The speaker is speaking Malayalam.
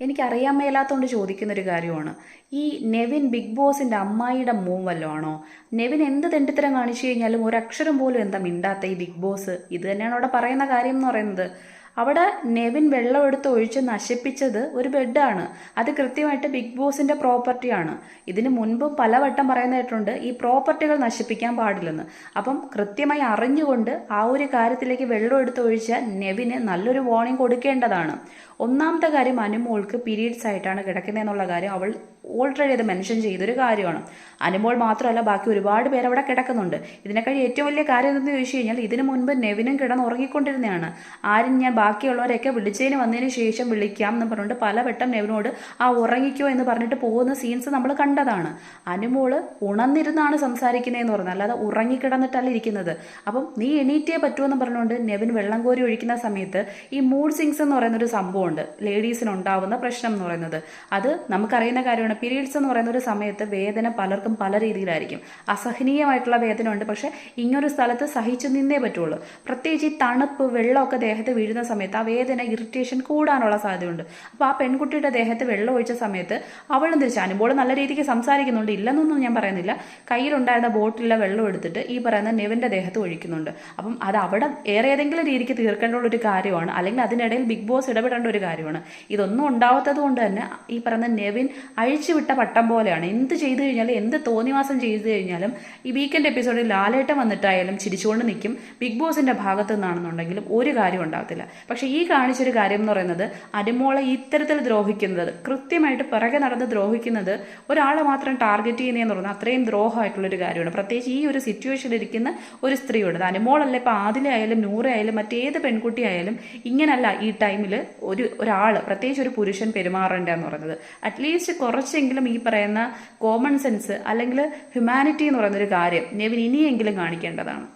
എനിക്കറിയാൻ മേലാത്തോണ്ട് ചോദിക്കുന്നൊരു കാര്യമാണ്. ഈ നെവിൻ ബിഗ് ബോസിന്റെ അമ്മായിയുടെ മൂവ് വല്ലതും ആണോ നെവിൻ എന്ത് തെണ്ടിത്തരം കാണിച്ചു കഴിഞ്ഞാലും ഒരക്ഷരം പോലും എന്താ മിണ്ടാത്ത ഈ ബിഗ് ബോസ്? ഇത് തന്നെയാണ് അവിടെ പറയുന്ന കാര്യം എന്ന് പറയുന്നത്. അവിടെ നെവിൻ വെള്ളം എടുത്ത് ഒഴിച്ച് നശിപ്പിച്ചത് ഒരു ബെഡാണ്. അത് കൃത്യമായിട്ട് ബിഗ് ബോസിന്റെ പ്രോപ്പർട്ടിയാണ് ഇതിന് മുൻപ് പലവട്ടം പറയുന്നതായിട്ടുണ്ട് ഈ പ്രോപ്പർട്ടികൾ നശിപ്പിക്കാൻ പാടില്ലെന്ന്. അപ്പം കൃത്യമായി അറിഞ്ഞുകൊണ്ട് ആ ഒരു കാര്യത്തിലേക്ക് വെള്ളം എടുത്ത് ഒഴിച്ച നെവിന് നല്ലൊരു വാർണിംഗ് കൊടുക്കേണ്ടതാണ്. ഒന്നാമത്തെ കാര്യം അനുമോൾക്ക് പീരീഡ്സ് ആയിട്ടാണ് കിടക്കുന്നതെന്നുള്ള കാര്യം അവൾ ഓൾറെഡി അത് മെൻഷൻ ചെയ്തൊരു കാര്യമാണ്. അനുമോൾ മാത്രമല്ല ബാക്കി ഒരുപാട് പേര് അവിടെ കിടക്കുന്നുണ്ട്. ഇതിനേക്കാൾ ഏറ്റവും വലിയ കാര്യം എന്തെന്ന് ചോദിച്ചു കഴിഞ്ഞാൽ ഇതിനു മുൻപ് നെവിനും കിടന്ന് ഉറങ്ങിക്കൊണ്ടിരുന്നതാണ് ആരും ഞാൻ ബാക്കിയുള്ളവരെയൊക്കെ വിളിച്ചതിന് വന്നതിന് ശേഷം വിളിക്കാം എന്ന് പറഞ്ഞുകൊണ്ട് പലവട്ടം നെവിനോട് ആ ഉറങ്ങിക്കോ എന്ന് പറഞ്ഞിട്ട് പോകുന്ന സീൻസ് നമ്മൾ കണ്ടതാണ്. അനുമോൾ ഉണർന്നിരുന്നാണ് സംസാരിക്കുന്നതെന്ന് പറഞ്ഞത്. അല്ലാതെ ഉറങ്ങിക്കിടന്നിട്ടല്ല ഇരിക്കുന്നത്. അപ്പം നീ എണീറ്റേ പറ്റുമെന്ന് പറഞ്ഞുകൊണ്ട് നെവിൻ വെള്ളം കോരി ഒഴിക്കുന്ന സമയത്ത് ഈ മൂഡ് സിങ്സ് എന്ന് പറയുന്ന ഒരു സംഭവമുണ്ട്. ലേഡീസിന് ഉണ്ടാവുന്ന പ്രശ്നം എന്ന് പറയുന്നത്. അത് നമുക്കറിയുന്ന കാര്യമാണ്. പീരീഡ്സ് എന്ന് പറയുന്ന ഒരു സമയത്ത് വേദന പലർക്കും പല രീതിയിലായിരിക്കും. അസഹനീയമായിട്ടുള്ള വേദന ഉണ്ട് പക്ഷെ ഇങ്ങനൊരു സ്ഥലത്ത് സഹിച്ചു നിന്നേ പറ്റുള്ളൂ. പ്രത്യേകിച്ച് ഈ തണുപ്പ് വെള്ളമൊക്കെ ദേഹത്ത് വീഴുന്ന ആ വേദന ഇറിറ്റേഷൻ കൂടാനുള്ള സാധ്യതയുണ്ട്. അപ്പോൾ ആ പെൺകുട്ടിയുടെ ദേഹത്ത് വെള്ളം ഒഴിച്ച സമയത്ത് അവളും തിരിച്ച് അനുമ്പോൾ നല്ല രീതിക്ക് സംസാരിക്കുന്നുണ്ട്. ഇല്ലെന്നൊന്നും ഞാൻ പറയുന്നില്ല. കയ്യിലുണ്ടായിരുന്ന ബോട്ടിലെ വെള്ളം എടുത്തിട്ട് ഈ പറയുന്ന നെവിന്റെ ദേഹത്ത് ഒഴിക്കുന്നുണ്ട്. അപ്പം അത് അവിടെ ഏറെ ഏതെങ്കിലും രീതിക്ക് തീർക്കേണ്ട ഒരു കാര്യമാണ്. അല്ലെങ്കിൽ അതിനിടയിൽ ബിഗ് ബോസ് ഇടപെടേണ്ട ഒരു കാര്യമാണ്. ഇതൊന്നും ഉണ്ടാവാത്തത് കൊണ്ട് തന്നെ ഈ പറയുന്ന നെവിൻ അഴിച്ചുവിട്ട പട്ടം പോലെയാണ്. എന്ത് ചെയ്തു കഴിഞ്ഞാലും എന്ത് തോന്നിവാസം ചെയ്തു കഴിഞ്ഞാലും ഈ വീക്കെൻഡ് എപ്പിസോഡിൽ ലാലേട്ടം വന്നിട്ടായാലും ചിരിച്ചുകൊണ്ട് നിൽക്കും. ബിഗ് ബോസിന്റെ ഭാഗത്തു നിന്നാണെന്നുണ്ടെങ്കിലും ഒരു കാര്യം ഉണ്ടാകത്തില്ല പക്ഷെ ഈ കാണിച്ചൊരു കാര്യം എന്ന് പറയുന്നത് അനുമോളെ ഇത്തരത്തിൽ ദ്രോഹിക്കുന്നത് കൃത്യമായിട്ട് പിറകെ നടന്ന് ദ്രോഹിക്കുന്നത് ഒരാളെ മാത്രം ടാർഗറ്റ് ചെയ്യുന്നതെന്ന് പറഞ്ഞാൽ അത്രയും ദ്രോഹമായിട്ടുള്ളൊരു കാര്യമാണ്. പ്രത്യേകിച്ച് ഈ ഒരു സിറ്റുവേഷനിൽ ഇരിക്കുന്ന ഒരു സ്ത്രീയുണ്ട് അനുമോളല്ല ഇപ്പോൾ ആദിലായാലും നൂറായാലും മറ്റേത് പെൺകുട്ടിയായാലും ഇങ്ങനല്ല ഈ ടൈമിൽ ഒരു ഒരാൾ പ്രത്യേകിച്ച് ഒരു പുരുഷൻ പെരുമാറേണ്ട എന്ന് പറയുന്നത്. അറ്റ്ലീസ്റ്റ് കുറച്ചെങ്കിലും ഈ പറയുന്ന കോമൺ സെൻസ് അല്ലെങ്കിൽ ഹ്യൂമാനിറ്റി എന്ന് പറയുന്ന ഒരു കാര്യം നെവിൻ ഇനിയെങ്കിലും കാണിക്കേണ്ടതാണ്.